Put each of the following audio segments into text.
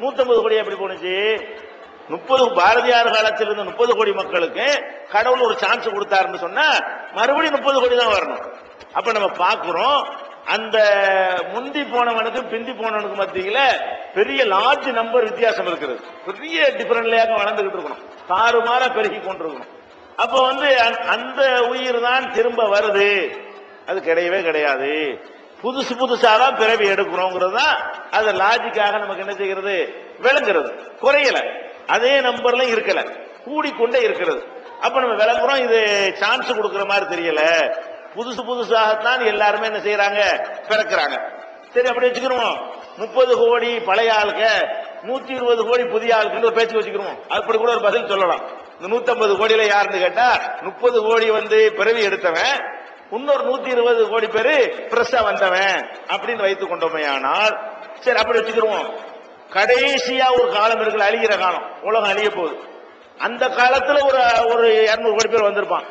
நூத்தம்பது கோடி எப்படி போனுச்சு முப்பது பாரதியார் காலத்தில் இருந்த முப்பது கோடி மக்களுக்கு கடவுள் ஒரு சான்ஸ் கொடுத்தாருன்னு சொன்னா மறுபடியும் முப்பது கோடி தான் வரணும். அப்ப நம்ம பாக்குறோம் அந்த முந்தி போனவனுக்கு பிந்தி போனவனுக்கு மத்தியில பெரிய லார்ஜ் நம்பர் வித்தியாசம் இருக்கிறது. பெரிய டிஃபரன்லையாக வளர்ந்துகிட்டு இருக்கணும். தாறுமாறா பெருகி கொண்டிருக்கணும். அப்ப வந்து அந்த உயிர் தான் திரும்ப வருது. அது கிடையவே கிடையாது. புதுசு புதுசா தான் பிறவி எடுக்கிறோங்கிறது தான் அது லாஜிக்காக நமக்கு என்ன செய்கிறது? விளங்குறது குறையல. அதே நம்பர்ல இருக்கல. கூடிக்கொண்டே இருக்கிறது. அப்ப நம்ம விளங்குறோம் இது சான்ஸ் கொடுக்குற மாதிரி தெரியல. புதுசு புதுசாகத்தான் எல்லாருமே என்ன செய்யறாங்க பிறக்கிறாங்க. சரி அப்படி வச்சுக்கிறோம் முப்பது கோடி பழைய ஆளுக்க நூத்தி இருபது கோடி புதிய ஆளுக்குன்னு பேச்சு வச்சுக்கிறோம் அப்படி கூட ஒரு பதில் சொல்லலாம். இந்த 150 கோடியில யாருன்னு கேட்டா முப்பது கோடி வந்து பிறவி எடுத்தவன் இன்னொரு நூத்தி இருபது கோடி பேரு பிரஸ்ஸா வந்தவன் அப்படின்னு வைத்துக் கொண்டோமே ஆனால் சரி அப்படி வச்சுக்கிருவோம். கடைசியா ஒரு காலம் இருக்குல்ல அழிகிற காலம். உலகம் அழிய போகுது. அந்த காலத்துல ஒரு ஒரு இருநூறு கோடி பேர் வந்திருப்பான்.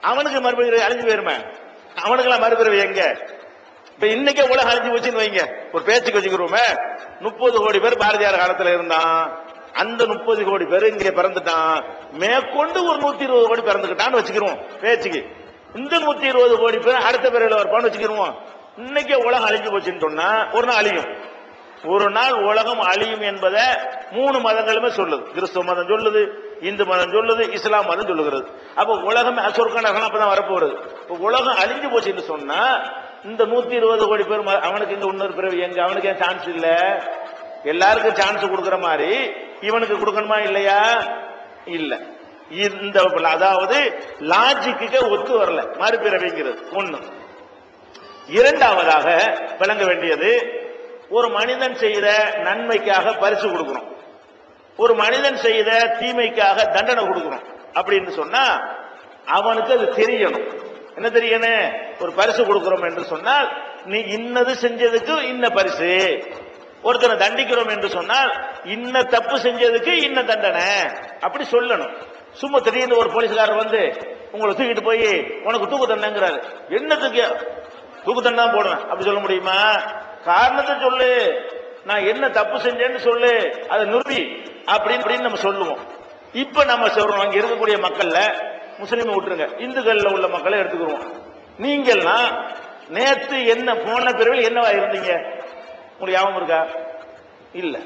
அவனுக்கு மறுபடியும் அழிஞ்சு போயிருமே. அவனுக்கெல்லாம் மறுபிறவி எங்க? இப்ப இன்னைக்கே உலகம் அழிஞ்சு போச்சுன்னு வைங்க. ஒரு பேச்சுக்கு வச்சுக்கிறோமே முப்பது கோடி பேர் பாரதியார் காலத்துல இருந்தான். அந்த முப்பது கோடி பேர் இங்கே பிறந்துட்டான். மேற்கொண்டு ஒரு நூத்தி இருபது கோடி பிறந்துக்கிட்டான்னு வச்சுக்கிறோம் பேச்சுக்கு. இந்த நூத்தி இருபது கோடி பேர் அடுத்த பிறகு வருப்பான்னு வச்சுக்கிருவோம். இன்னைக்கே உலகம் அழிஞ்சு போச்சுன்னு சொன்னா ஒரு நாள் அழியும். ஒரு நாள் உலகம் அழியும் என்பதை மூணு மதங்களுமே சொல்லுது. கிறிஸ்துவ மதம் சொல்லுது இந்து மதம் சொல்லுது இஸ்லாம் மதம் சொல்லுகிறது. அப்ப உலகம் அசுர்கான அப்பதான் வரப்போறது. உலகம் அழிஞ்சு போச்சுன்னு சொன்னா இந்த நூத்தி இருபது கோடி பேர் ம- அவனுக்கு இங்க இன்னொரு பிறவி எங்க அவனுக்கு ஏன் சான்ஸ் இல்ல? எல்லாருக்கும் சான்ஸ் கொடுக்குற மாதிரி இவனுக்கு கொடுக்கணுமா இல்லையா? இல்லை. இந்த அதாவது லாஜிக்கு ஒத்து வரல. மறுபிறவிங்கிறது ஒண்ணு. இரண்டாவதாக விளங்க வேண்டியது ஒரு மனிதன் செய்த நன்மைக்காக பரிசு கொடுக்கணும். ஒரு மனிதன் செய்த தீமைக்காக தண்டனை கொடுக்கணும். அப்படின்னு சொன்னா அவனுக்கு அது தெரியணும். என்ன தெரியணும்? ஒரு பரிசு கொடுக்கிறோம் என்று சொன்னால் நீ இன்னது செஞ்சதுக்கு இன்ன பரிசு. ஒருத்தனை தண்டிக்கிறோம் என்று சொன்னால் இன்ன தப்பு செஞ்சதுக்கு இன்ன தண்டனை. அப்படி சொல்லணும். சும்மா திடீர்னு ஒரு போலீஸ்காரர் வந்து உங்களை தூக்கிட்டு போய் உனக்கு தூக்கு தண்டனைங்கிறாரு என்னத்துக்கு தூக்கு? தண்டனை போடுறேன். அப்படி சொல்ல முடியுமா? காரணத்தை சொல்லு. நான் என்ன தப்பு செஞ்சேன்னு சொல்லு. அதை நிறுத்தி அப்படின்னு அப்படின்னு நம்ம சொல்லுவோம். இப்ப நம்ம சொல்றோம். அங்க இருக்கக்கூடிய மக்கள்ல முஸ்லீமை விட்டுருங்க. இந்துக்கள்ல உள்ள மக்களை எடுத்துக்கிறோம் நீங்கள்லாம் நேத்து என்ன போன பிறவில் என்னவா இருந்தீங்க? உங்களுக்கு ஞாபகம் இருக்கா? இல்ல.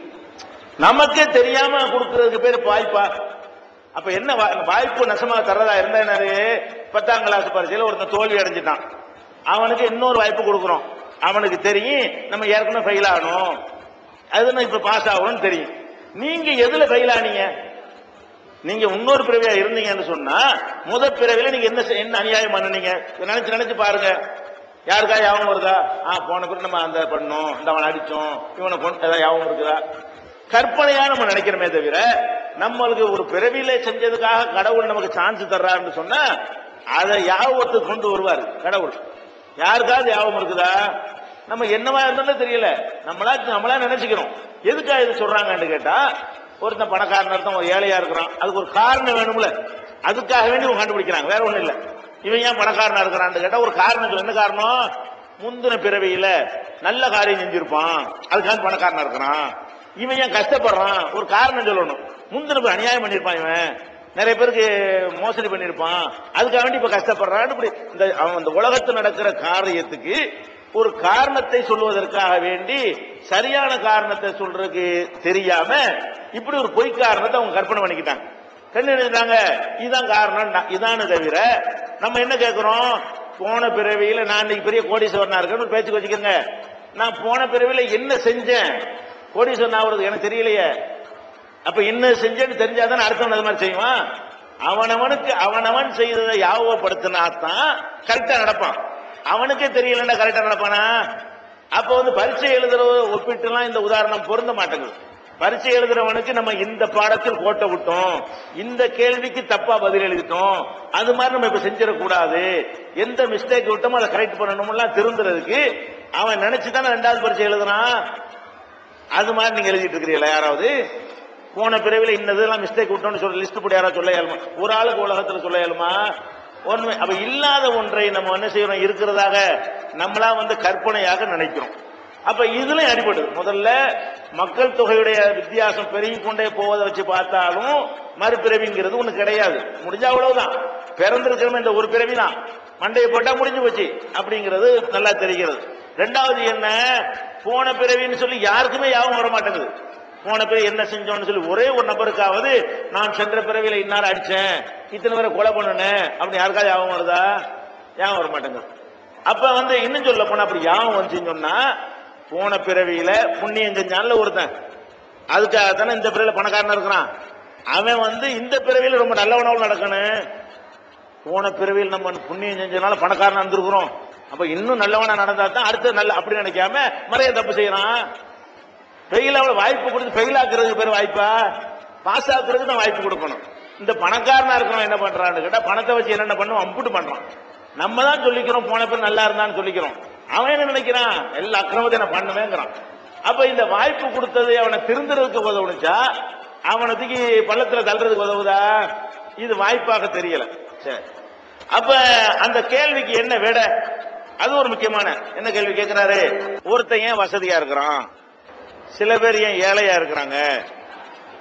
நமக்கே தெரியாம கொடுக்கறதுக்கு பேர் பாய்ப்பா? அப்ப என்ன வா- வாய்ப்பு நஷமாக தர்றதா இருந்தா என்னது? பத்தாம் கிளாஸ் பரிசையில் ஒருத்தன் தோல்வி அடைஞ்சிட்டான். அவனுக்கு இன்னொரு வாய்ப்பு கொடுக்குறோம். அவனுக்கு தெரியும் நம்ம ஏற்கனவே ஃபெயில் ஆகணும். அது நான் இப்ப பாஸ் ஆகணும்னு தெரியும். நீங்க எதுல ஃபெயில் ஆனீங்க? நீங்க இன்னொரு பிறவியா இருந்தீங்கன்னு சொன்னா முத பிறவில நீங்க என்ன என்ன அநியாயம் பண்ணுனீங்க? நினைச்சு நினைச்சு பாருங்க. யாருக்கா யாபகம் வருதா? ஆ போன பிறகு நம்ம அந்த பண்ணோம். இந்த அவனை அடிச்சோம். இவனை கொண்டு ஏதாவது யாபகம் இருக்குதா? கற்பனையா நம்ம நினைக்கிறோமே தவிர நம்மளுக்கு ஒரு பிறவியில செஞ்சதுக்காக கடவுள் நமக்கு சான்ஸ் தர்றாருன்னு சொன்னா அதை யாபகத்துக்கு கொண்டு வருவார் கடவுள். யாருக்காவது யாபகம் இருக்குதா? நம்ம என்னவா இருந்தாலும் தெரியல. நம்மளா நம்மளா நினைச்சுக்கிறோம். எதுக்காக இது சொல்றாங்கன்னு கேட்டா ஒருத்தன் பணக்காரன் ஒருத்தன் ஒரு ஏழையா இருக்கிறான். அதுக்கு ஒரு காரணம் வேணும்ல. அதுக்காக வேண்டி இவங்க கண்டுபிடிக்கிறாங்க. வேற ஒண்ணும் இல்ல. இவன் ஏன் பணக்காரனா இருக்கிறான்னு கேட்டா ஒரு காரணம் என்ன காரணம்? முந்தின பிறவியில நல்ல காரியம் செஞ்சிருப்பான். அதுக்காக பணக்காரனா இருக்கிறான். இவன் ஏன் கஷ்டப்படுறான்? ஒரு காரணம் சொல்லணும். முந்தின போய் அநியாயம் பண்ணிருப்பான் இவன். நிறைய பேருக்கு மோசடி பண்ணிருப்பான் அதுக்காக வேண்டி இப்ப கஷ்டப்படுறான்னு இப்படி இந்த அவன் இந்த உலகத்தில் நடக்கிற காரியத்துக்கு ஒரு காரணத்தை சொல்வதற்காக வேண்டி சரியான காரணத்தை சொல்றதுக்கு தெரியாம இப்படி ஒரு பொய் காரணத்தை அவங்க கற்பனை பண்ணிக்கிட்டாங்க. கண்ணு எழுதிட்டாங்க இதுதான் காரணம் இதானு தவிர நம்ம என்ன கேட்கிறோம் போன பிறவியில நான் இன்னைக்கு பெரிய கோடீஸ்வரனா இருக்கேன்னு பேச்சு வச்சுக்கோங்க. நான் போன பிறவியில என்ன செஞ்சேன்? கோடீஸ்வரன் ஆகுறது எனக்கு தெரியலையே. அப்ப என்ன செஞ்சேன்னு தெரிஞ்சாதான் அடுத்தவன் அது மாதிரி செய்வான்? அவனவனுக்கு அவனவன் செய்ததை யாபகப்படுத்தினா தான் கரெக்டா நடப்பான். அவனுக்கே தெரியலன்னா கரெக்டா நடப்பானா? அப்ப வந்து பரீட்சை எழுதுற ஒப்பிட்டுலாம் இந்த உதாரணம் பொருந்த மாட்டேங்குது. பரீட்சை எழுதுறவனுக்கு நம்ம இந்த பாடத்தில் கோட்டை விட்டோம். இந்த கேள்விக்கு தப்பா பதில் எழுதிட்டோம். அது மாதிரி நம்ம இப்ப செஞ்சிடக்கூடாது. எந்த மிஸ்டேக் விட்டோமோ அதை கரெக்ட் பண்ணணும்லாம் திருந்துறதுக்கு அவன் நினைச்சுதானே ரெண்டாவது பரீட்சை எழுதுறான்? அது மாதிரி நீங்க எழுதிட்டு இருக்கிறீங்களா? யாராவது? போன பிறவில இன்னதெல்லாம் மிஸ்டேக் விட்டோம்னு சொல்ல லிஸ்ட் போட்டு யாராவது சொல்ல இயலுமா? ஒரு ஆளுக்கு உலகத்துல சொல்ல இயலுமா? ஒண்ணுமே. அப்ப இல்லாத ஒன்றை நம்ம என்ன செய்யறோம்? இருக்கிறதாக நம்மளா வந்து கற்பனையாக நினைக்கிறோம். அப்ப இதுல அடிபடுது. முதல்ல மக்கள் தொகையுடைய வித்தியாசம் பெருகி கொண்டே போவதை வச்சு பார்த்தாலும் மறுபிறவிங்கிறது ஒண்ணு கிடையாது. முடிஞ்சா அவ்வளவுதான். பிறந்திருக்கிறோம் இந்த ஒரு பிறவி தான் மண்டையை போட்டா முடிஞ்சு போச்சு. அப்படிங்கிறது நல்லா தெரிகிறது. ரெண்டாவது என்ன? போன பிறவின்னு சொல்லி யாருக்குமே யாவும் வர மாட்டேங்குது போன பிறகு என்ன செஞ்சோம்னு சொல்லி ஒரே ஒரு நபருக்காவது நான் சென்ற பிறவியில இன்னார் அடிச்சேன். இத்தனை பேரை கொலை பண்ணுனேன். அப்படின்னு யாருக்காவது யாவும் வருதா? யாவும் வர மாட்டேங்குது அப்ப வந்து இன்னும் சொல்ல போனா அப்படி யாவும் வந்துச்சுன்னு சொன்னா போன பிறவியில புண்ணியம் செஞ்சான்ல ஒருத்தன். அதுக்காக தானே இந்த பிறவியில பணக்காரனா இருக்கிறான். அவன் வந்து இந்த பிறவியில ரொம்ப நல்லவனாவும் நடக்கணும். போன பிறவியில் நம்ம புண்ணியம் செஞ்சதுனால பணக்காரன் வந்திருக்கிறோம் அப்ப இன்னும் நல்லவனா நடந்தா தான் அடுத்து நல்ல அப்படி நினைக்காம மறைய தப்பு செய்யறான். ஃபெயில் அவளை வாய்ப்பு கொடுத்து ஃபெயில் ஆக்குறதுக்கு பேர் வாய்ப்பா? பாஸ் ஆக்குறதுக்கு தான் வாய்ப்பு கொடுக்கணும். இந்த பணக்காரனா இருக்கிறவன் என்ன பண்றான்னு கேட்டா பணத்தை வச்சு என்னென்ன பண்ணுவோம் அம்புட்டு பண்றான். நம்ம தான் சொல்லிக்கிறோம் போன பேர் நல்லா இருந்தான்னு சொல்லிக்கிறோம். அவன் என்ன நினைக்கிறான்? எல்லா அக்கிரமத்தையும் நான் பண்ணுவேங்கிறான். அப்ப இந்த வாய்ப்பு கொடுத்தது அவனை திருந்துறதுக்கு உதவுனுச்சா? அவனுக்கு பள்ளத்துல தள்ளுறதுக்கு உதவுதா? இது வாய்ப்பாக தெரியல. சரி. அப்ப அந்த கேள்விக்கு என்ன விட? அது ஒரு முக்கியமான என்ன கேள்வி கேட்கிறாரு ஒருத்தன் ஏன் வசதியா இருக்கிறான்? சில பேர் ஏன் ஏழையா இருக்கிறாங்க?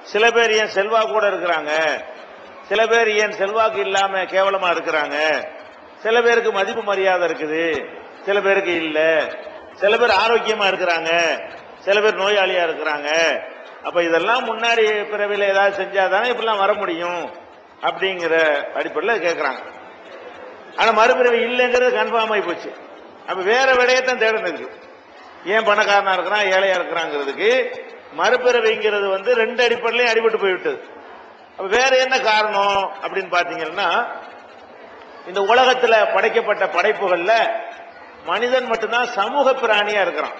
சில பேர் ஏன் செல்வா கூட இருக்கிறாங்க? சில பேர் ஏன் செல்வாக்கு இல்லாம கேவலமா இருக்கிறாங்க? சில பேருக்கு மதிப்பு மரியாதை இருக்குது. சில பேருக்கு இல்ல. சில பேர் ஆரோக்கியமா இருக்கிறாங்க. சில பேர் நோயாளியா இருக்கிறாங்க. அப்ப இதெல்லாம் முன்னாடி பிறவில ஏதாவது செஞ்சாதானே இப்படிலாம் வர முடியும் அப்படிங்கிற அடிப்படையில் கேட்கறாங்க ஆனா மறுபிறவி இல்லைங்கிறது கன்ஃபார்ம் ஆகி போச்சு. அப்ப வேற விடயத்தான் தேடணும் ஏன் பணக்காரனா இருக்கிறான் ஏழையா இருக்கிறாங்கிறதுக்கு மறுபிறவிங்கிறது வந்து ரெண்டு அடிப்படையிலையும் அடிபட்டு போய்விட்டது. அப்ப வேற என்ன காரணம் அப்படின்னு பாத்தீங்கன்னா இந்த உலகத்துல படைக்கப்பட்ட படைப்புகள்ல மனிதன் மட்டும்தான் சமூக பிராணியா இருக்கிறான்.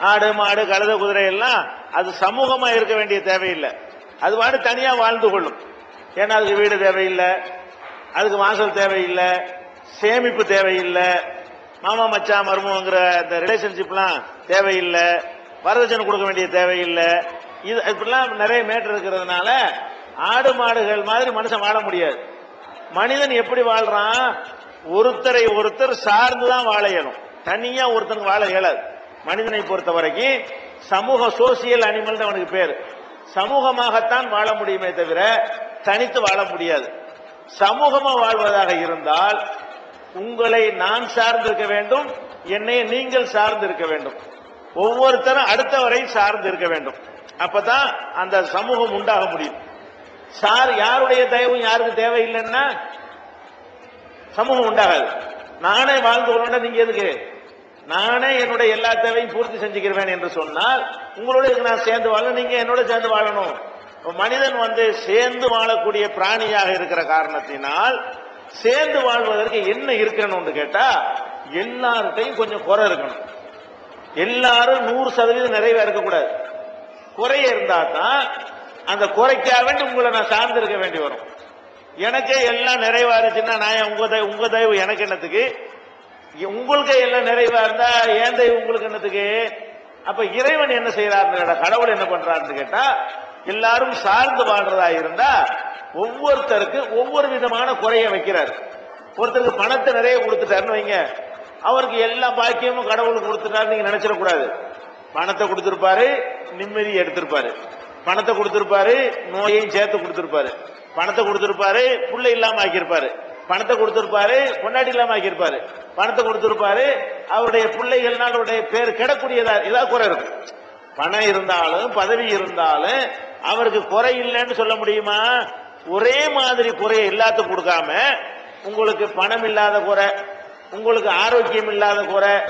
ஆடு மாடு கழுத குதிரை எல்லாம் அது சமூகமா இருக்க வேண்டிய தேவையில்லை. அது வாடு தனியா வாழ்ந்து கொள்ளும். ஏன்னா அதுக்கு வீடு தேவையில்லை. அதுக்கு வாசல் தேவையில்லை சேமிப்பு தேவையில்லை மாமா மச்சான் மருமங்கிற இந்த ரிலேஷன்ஷிப்லாம் தேவையில்லை வரதட்சணை கொடுக்க வேண்டிய தேவையில்லை. இது இப்படிலாம் நிறைய மேட்டர் இருக்கிறதுனால ஆடு மாடுகள் மாதிரி மனுஷன் வாழ முடியாது. மனிதன் எப்படி வாழ்றான்? ஒருத்தரை ஒருத்தர் சார்ந்து தான் வாழ இயலும். தனியா ஒருத்தனுக்கு வாழ இயலாது. மனிதனை பொறுத்த வரைக்கும் சமூக சோசியல் அனிமல் அவனுக்கு பேர். சமூகமாகத்தான் வாழ முடியுமே தவிர தனித்து வாழ முடியாது. சமூகமா வாழ்வதாக இருந்தால் உங்களை நான் சார்ந்திருக்க வேண்டும் என்னை நீங்கள் சார்ந்து இருக்க வேண்டும். ஒவ்வொருத்தரும் அடுத்தவரை சார்ந்து இருக்க வேண்டும். அப்பதான் அந்த சமூகம் உண்டாக முடியும். சார் யாருடைய தயவும் யாருக்கு தேவையில்லைன்னா சமூகம் உண்டாகாது. நானே வாழ்ந்து கொள்ள நீங்க எதுக்கு? நானே என்னுடைய எல்லா தேவையும் பூர்த்தி செஞ்சுக்கிறேன் என்று சொன்னால் உங்களோட நான் சேர்ந்து வாழ நீங்க என்னோட சேர்ந்து வாழணும். மனிதன் வந்து சேர்ந்து வாழக்கூடிய பிராணியாக இருக்கிற காரணத்தினால் சேர்ந்து வாழ்வதற்கு என்ன இருக்கணும்னு கேட்டா எல்லார்கிட்டையும் கொஞ்சம் குறை இருக்கணும். எல்லாரும் நூறு சதவீதம் நிறைவா இருக்கக்கூடாது. குறைய இருந்தா தான் அந்த குறைக்காக வேண்டி உங்களை நான் சார்ந்து இருக்க வேண்டி வரும். எனக்கே எல்லாம் நிறைவா இருந்துச்சுன்னா நான் ஏன் உங்க தயவு உங்க தயவு எனக்கு என்னத்துக்கு? உங்களுக்கு எல்லாம் நிறைவா இருந்தா ஏன் தயவு உங்களுக்கு என்னத்துக்கு? அப்ப இறைவன் என்ன செய்யறாரு கடவுள் என்ன பண்றாருன்னு கேட்டா எல்லாரும் சார்ந்து வாழ்றதா இருந்தா ஒவ்வொருத்தருக்கு ஒவ்வொரு விதமான குறைய வைக்கிறார். ஒருத்தருக்கு பணத்தை நிறைய கொடுத்துட்டாருன்னு வைங்க. அவருக்கு எல்லா பாக்கியமும் கடவுள் கொடுத்துட்டாரு நீங்க நினைச்சிடக்கூடாது. பணத்தை கொடுத்திருப்பாரு நிம்மதி எடுத்திருப்பாரு. பணத்தை கொடுத்திருப்பாரு நோயையும் சேர்த்து கொடுத்திருப்பாரு. பணத்தை கொடுத்திருப்பாரு புள்ள இல்லாம ஆக்கியிருப்பாரு. பணத்தை கொடுத்திருப்பாரு பொண்டாட்டி இல்லாம ஆக்கியிருப்பாரு. பணத்தை கொடுத்திருப்பாரு அவருடைய பிள்ளைகள்னால அவருடைய பேர் கிடக்கூடியதா ஏதாவது குறை இருக்கும். பணம் இருந்தாலும் பதவி இருந்தாலும் அவருக்கு குறை இல்லைன்னு சொல்ல முடியுமா? ஒரே மாதிரி குறையை எல்லாத்துக்கும் கொடுக்காம உங்களுக்கு பணம் இல்லாத குறை உங்களுக்கு ஆரோக்கியம் இல்லாத குறை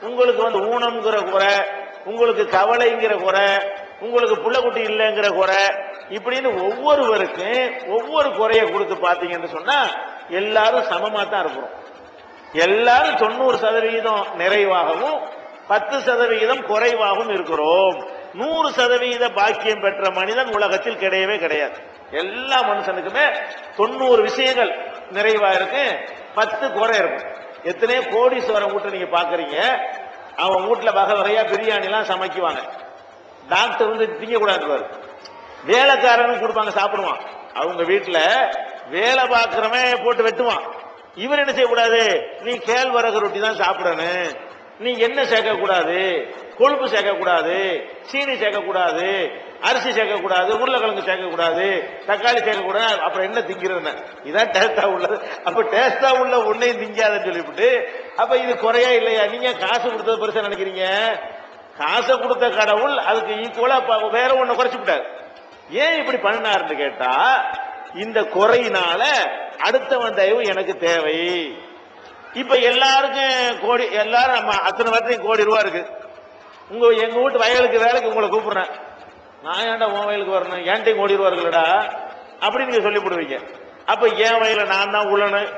உங்களுக்கு வந்து ஊனம்ங்கிற குறை உங்களுக்கு கவலைங்கிற குறை உங்களுக்கு புள்ளக்குட்டி இல்லைங்கிற குறை இப்படின்னு ஒவ்வொருவருக்கும் ஒவ்வொரு குறையை கொடுத்து பார்த்தீங்கன்னு சொன்னா எல்லாரும் சமமா தான் இருக்கிறோம். எல்லாரும் தொண்ணூறு சதவீதம் நிறைவாகவும் பத்து சதவிகிதம் குறைவாகவும் இருக்கிறோம். நூறு சதவீத பாக்கியம் பெற்ற மனிதன் உலகத்தில் கிடையவே கிடையாது. எல்லா மனுஷனுக்குமே தொண்ணூறு விஷயங்கள் நிறைவா இருக்கு பத்து குறை இருக்கும் எத்தனையோ கோடீஸ்வரன் வீட்டு நீங்க பாக்குறீங்க அவன் வீட்டுல வகை வகையா பிரியாணி எல்லாம் சமைக்குவாங்க. டாக்டர் வந்து திங்க கூடாது வேலைக்காரனும் கொடுப்பாங்க சாப்பிடுவான். அவங்க வீட்டுல வேலை பார்க்கிறவன் போட்டு வெட்டுவான். இவர் என்ன செய்யக்கூடாது? நீ கேழ்வரகு ரொட்டி தான் சாப்பிடணும். நீ என்ன சேர்க்க கூடாது கொழுப்பு சேர்க்கக்கூடாது சீனி சேர்க்கக்கூடாது அரிசி சேர்க்கக்கூடாது உருளைக்கிழங்கு சேர்க்கக்கூடாது தக்காளி சேர்க்கக்கூடாது அப்புறம் என்ன திங்கிறது இதான் டேஸ்டா உள்ளது. அப்ப டேஸ்டா உள்ள ஒன்னையும் திங்காதுன்னு சொல்லிவிட்டு அப்ப இது குறையா இல்லையா? நீங்க காசு கொடுத்தது பெருசா நினைக்கிறீங்க? காசை கொடுத்த கடவுள் அதுக்கு ஈக்குவலா வேற ஒண்ணு குறைச்சு விட்டாரு. ஏன் இப்படி பண்ணினாருன்னு கேட்டா இந்த குறையினால அடுத்தவன் தயவு எனக்கு தேவை. இப்ப எல்லாருக்கும் கோடி எல்லாரும் நம்ம அத்தனை வருஷம் கோடி ரூபா இருக்கு. உங்க எங்க வீட்டு வயலுக்கு வேலைக்கு உங்களை கூப்பிடுறேன் நான் ஏன்டா உன் வயலுக்கு வரணும் ஏன்ட்டையும் ஓடிடுவார்களடா அப்படி நீங்க சொல்லிவிடுவீங்க அப்ப என் வயல நான் தான் உழணும்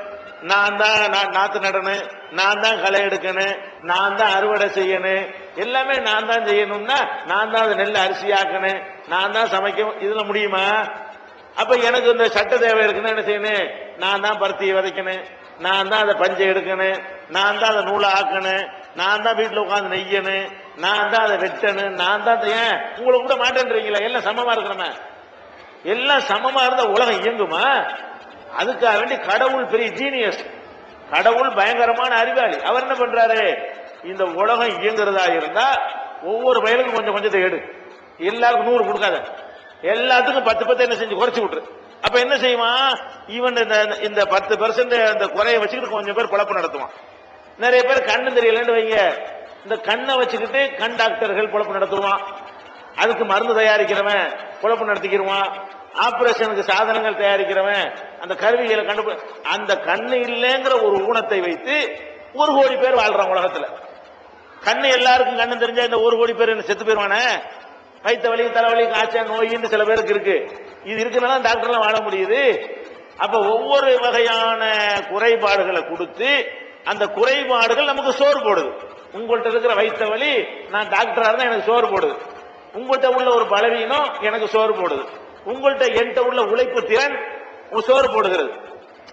நான் தான் நாத்து நடணும் நான் தான் களை எடுக்கணும் நான் தான் அறுவடை செய்யணும் எல்லாமே நான் தான் செய்யணும்னா நான் தான் அதை நெல் அரிசி ஆக்கணும் நான் தான் சமைக்கணும் இதுல முடியுமா அப்ப எனக்கு இந்த சட்ட தேவை இருக்குன்னு என்ன செய்யணும் நான் தான் பருத்தியை விதைக்கணும் நான் தான் அதை பஞ்சை எடுக்கணும் நான் தான் அதை நூலை ஆக்கணும் நான் தான் வீட்டில் உட்காந்து நெய்யணும் நான் தான் அதை வெட்டணும் நான் தான் ஏன்? உங்களை கூட மாட்டேன்றீங்களா எல்லாம் சமமா இருக்கிறோமே எல்லாம் சமமா இருந்தா உலகம் இயங்குமா? அதுக்காக வேண்டி கடவுள் பெரிய ஜீனியஸ் கடவுள் பயங்கரமான அறிவாளி. அவர் என்ன பண்றாரு? இந்த உலகம் இயங்குறதா இருந்தா ஒவ்வொரு வயலுக்கும் கொஞ்சம் கொஞ்சத்தை எடு. எல்லாருக்கும் நூறு கொடுக்காத. எல்லாத்துக்கும் பத்து பத்து என்ன செஞ்சு குறைச்சு விட்டுரு. அப்ப என்ன செய்வான்? இவன் இந்த இந்த பத்து பெர்சன்ட் இந்த குறைய வச்சுக்கிட்டு கொஞ்சம் பேர் குழப்பம் நடத்துவான். நிறைய பேர் கண்ணு தெரியலன்னு வைங்க. இந்த கண்ணை வச்சுக்கிட்டு கண் டாக்டர்கள் குழப்பம் நடத்துவான். அதுக்கு மருந்து தயாரிக்கிறவன் குழப்பம் நடத்திக்கிடுவான் ஆபரேஷனுக்கு சாதனங்கள் தயாரிக்கிறவன் அந்த கருவிகளை கண்டு அந்த கண்ணு இல்லைங்கிற ஒரு ஊனத்தை வைத்து ஒரு கோடி பேர் வாழ்றான் உலகத்துல. கண்ணு எல்லாருக்கும் கண்ணு தெரிஞ்சா இந்த ஒரு கோடி பேர் என்ன செத்து போயிருவானே? வயிற்று வலி தலைவலி காய்ச்சல் நோயின்னு சில பேருக்கு இருக்கு. இது இருக்குனால டாக்டர்லாம் வாழ முடியுது. அப்ப ஒவ்வொரு வகையான குறைபாடுகளை கொடுத்து அந்த குறைபாடுகள் நமக்கு சோறு போடுது. உங்கள்கிட்ட இருக்கிற வயிற்று வலி நான் டாக்டரா இருந்தா எனக்கு சோறு போடுது. உங்கள்கிட்ட உள்ள ஒரு பலவீனம் எனக்கு சோறு போடுது. உங்கள்கிட்ட என்கிட்ட உள்ள உழைப்பு திறன் சோறு போடுகிறது.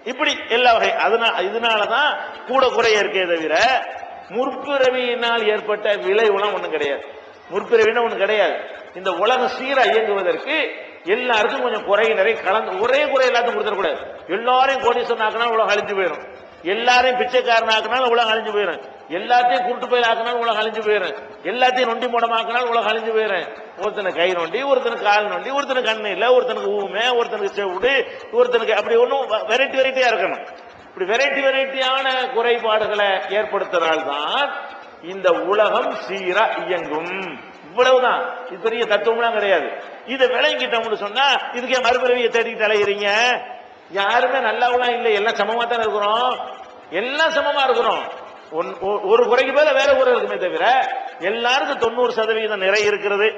இப்படி எல்லா வகை அதனால இதனாலதான் கூட குறைய இருக்கே தவிர முற்பிறவியினால் ஏற்பட்ட விளைவுலாம் ஒன்றும் கிடையாது. முற்பிறவினா ஒன்றும் கிடையாது. இந்த உலகம் சீரா இயங்குவதற்கு எல்லாருக்கும் கொஞ்சம் குறை நிறைய கலந்து ஒரே குறை எல்லாத்தையும் கொடுத்துடக்கூடாது. எல்லாரையும் கோடீஸ்வரன் ஆக்கினா உலகம் அழிஞ்சு போயிடும். எல்லாரையும் பிச்சைக்காரனாக்குனாலும் உலகம் அழிஞ்சு போயிடும் எல்லாத்தையும் குருட்டு போய் ஆக்கினாலும் உலகம் அழிஞ்சு போயிடும் எல்லாத்தையும் நொண்டி மூடமாக்கினாலும் உலகம் அழிஞ்சு போயிடும் ஒருத்தனுக்கு கை நொண்டி ஒருத்தனுக்கு கால் நொண்டி ஒருத்தனுக்கு கண்ணு இல்லை ஒருத்தனுக்கு ஊமை ஒருத்தனுக்கு செவிடு ஒருத்தனுக்கு அப்படி ஒன்றும் வெரைட்டி வெரைட்டியா இருக்கணும். இப்படி வெரைட்டி வெரைட்டியான குறைபாடுகளை ஏற்படுத்தினால்தான் இந்த உலகம் சீரா இயங்கும். இவ்வளவுதான். இது பெரிய தத்துவம்லாம் கிடையாது. இதை விளங்கிட்டோம்னு சொன்னா இதுக்கே மறுபிறவியை தேடிக்கிட்டு அலைகிறீங்க யாருமே நல்லாவெல்லாம் இல்லை எல்லாம் சமமா தானே இருக்கிறோம்? எல்லாம் சமமா இருக்கிறோம். ஒன்- ஒரு குறைக்கு மேல வேற குறை இருக்குமே தவிர எல்லாருக்கும் தொண்ணூறு சதவீதம் நிறை இருக்கிறது.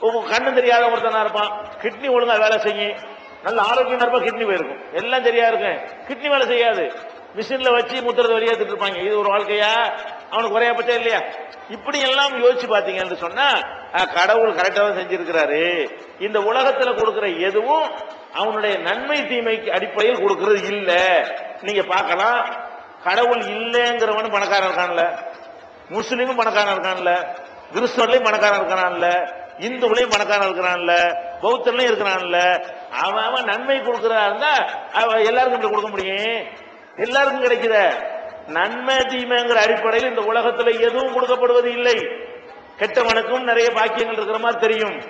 உங்க கண்ணு தெரியாத ஒருத்தனா இருப்பான் கிட்னி ஒழுங்கா வேலை செய்யும். நல்ல ஆரோக்கியமா இருப்பா கிட்னி போயிருக்கும். எல்லாம் சரியா இருக்கும். கிட்னி வேலை செய்யாது. மிஷின்ல வச்சு முத்துறது வெளியேற்றிட்டு இருப்பாங்க இது ஒரு வாழ்க்கையா? அவனுக்கு குறைய பட்சம் இல்லையா? இப்படி எல்லாம் யோசிச்சு பாத்தீங்கன்னு சொன்னா கடவுள் கரெக்டா தான் செஞ்சிருக்கிறாரு. இந்த உலகத்துல கொடுக்கிற எதுவும் அவனுடைய நன்மை தீமைக்கு அடிப்படையில் கொடுக்கறது இல்ல. நீங்க பார்க்கலாம். கடவுள் இல்லைங்கிறவனும் பணக்காரன் இருக்கான்ல. முஸ்லீமும் பணக்காரன் இருக்கான்ல. கிறிஸ்தவர்லயும் பணக்காரன் இருக்கிறான்ல. இந்துவிலையும் பணக்காரன் இருக்கிறான்ல. பௌத்தர்லையும் இருக்கிறான்ல. அவன் அவன் நன்மை கொடுக்கிறா இருந்தா எல்லாருக்கும் கொடுக்க முடியும். எல்லாருக்கும் கிடைக்கிற நன்மை தீமைங்கிற அடிப்படையில் இந்த உலகத்துல எதுவும் கொடுக்கப்படுவது இல்லை. கெட்டவனுக்கும் நிறைய பாக்கியங்கள் இருக்கிற மாதிரி தெரியும்.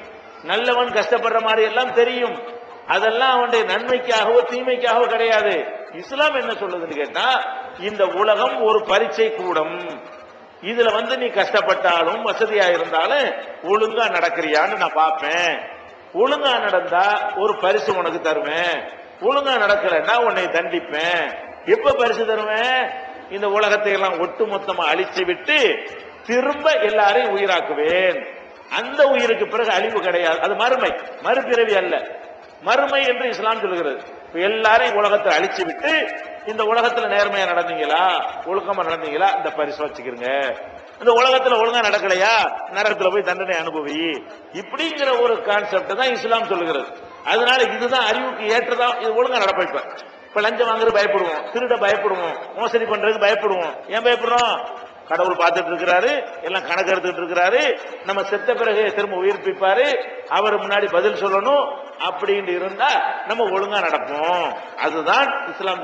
நல்லவன் கஷ்டப்படுற மாதிரி எல்லாம் தெரியும். அதெல்லாம் அவனுடைய நன்மைக்காகவோ தீமைக்காகவோ கிடையாது. இஸ்லாம் என்ன சொல்லுதுன்னு கேட்டா இந்த உலகம் ஒரு பரீட்சை கூடம். இதுல வந்து நீ கஷ்டப்பட்டாலும் வசதியா இருந்தாலும் ஒழுங்கா நடக்கிறியான்னு நான் பார்ப்பேன். ஒழுங்கா நடந்தா ஒரு பரிசு உனக்கு தருவேன். ஒழுங்கா நடக்கலைன்னா உன்னை தண்டிப்பேன். எப்ப பரிசு தருவேன்? இந்த உலகத்தை எல்லாம் ஒட்டு மொத்தமா அழிச்சு விட்டு திரும்ப எல்லாரையும் உயிராக்குவேன். அந்த உயிருக்கு பிறகு அழிவு கிடையாது. அது மறுமை. மறுபிறவி அல்ல. மறுமை என்று இஸ்லாம் சொல்கிறது. எல்லாரையும் உலகத்தை அழிச்சு விட்டு இந்த உலகத்துல நேர்மையா நடந்தீங்களா? ஒழுக்கமா நடந்தீங்களா? இந்த பரிசு வச்சுக்கிறங்க இந்த உலகத்துல ஒழுங்கா நடக்கலையா? நரகத்துல போய் தண்டனை அனுபவி. இப்படிங்கிற ஒரு கான்செப்ட் தான் இஸ்லாம் சொல்லுகிறது அதனால இதுதான் அறிவுக்கு ஏற்றதா? இது ஒழுங்கா நடப்பிப்பேன் இப்ப லஞ்சம் வாங்குறது பயப்படுவோம். திருட பயப்படுவோம். மோசடி பண்றதுக்கு பயப்படுவோம். ஏன் பயப்படுறோம்? கடவுள் பார்த்துட்டு இருக்கிறாரு. எல்லாம் கணக்கு எடுத்துட்டு இருக்கிறாரு. நம்ம செத்த பிறகு திரும்ப உயிர்ப்பிப்பாரு. அவர் முன்னாடி பதில் சொல்லணும். அப்படின்னு இருந்தா நம்ம ஒழுங்கா நடப்போம். அதுதான் இஸ்லாம்